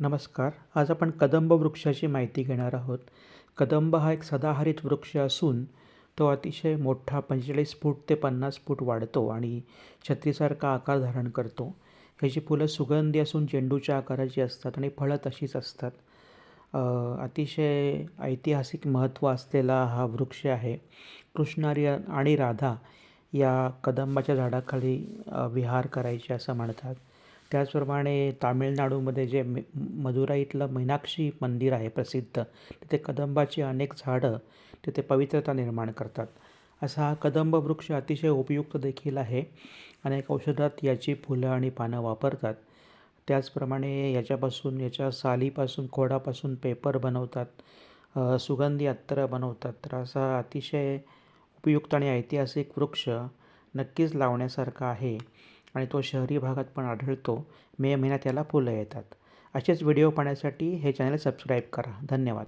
नमस्कार. आज आपण कदंब वृक्षाची माहिती घेणार आहोत. कदंब हा एक सदाहरित वृक्ष असून तो अतिशय मोठा पंचेचाळीस फूट ते पन्नास फूट वाढतो आणि छत्रीसारखा आकार धारण करतो. ह्याची फुलं सुगंधी असून चेंडूच्या आकाराची असतात आणि फळं तशीच असतात. अतिशय ऐतिहासिक महत्त्व असलेला हा वृक्ष आहे. कृष्णारी आणि राधा या कदंबाच्या झाडाखाली विहार करायचे असं म्हणतात. त्याचप्रमाणे तामिळनाडूमध्ये जे मे मदुराईतलं मीनाक्षी मंदिर आहे प्रसिद्ध तिथे कदंबाची अनेक झाडं तिथे पवित्रता निर्माण करतात. असा हा कदंब वृक्ष अतिशय उपयुक्त देखील आहे अनेक औषधात याची फुलं आणि पानं वापरतात. त्याचप्रमाणे याच्यापासून याच्या सालीपासून खोडापासून पेपर बनवतात सुगंधी अत्तर बनवतात. तर असा अतिशय उपयुक्त आणि ऐतिहासिक वृक्ष नक्कीच लावण्यासारखा आहे. आणि तो शहरी भागात पण आढळतो. मे महिन्यात याला फुलं येतात. असेच व्हिडिओ पाहण्यासाठी हे चॅनल सबस्क्राईब करा. धन्यवाद.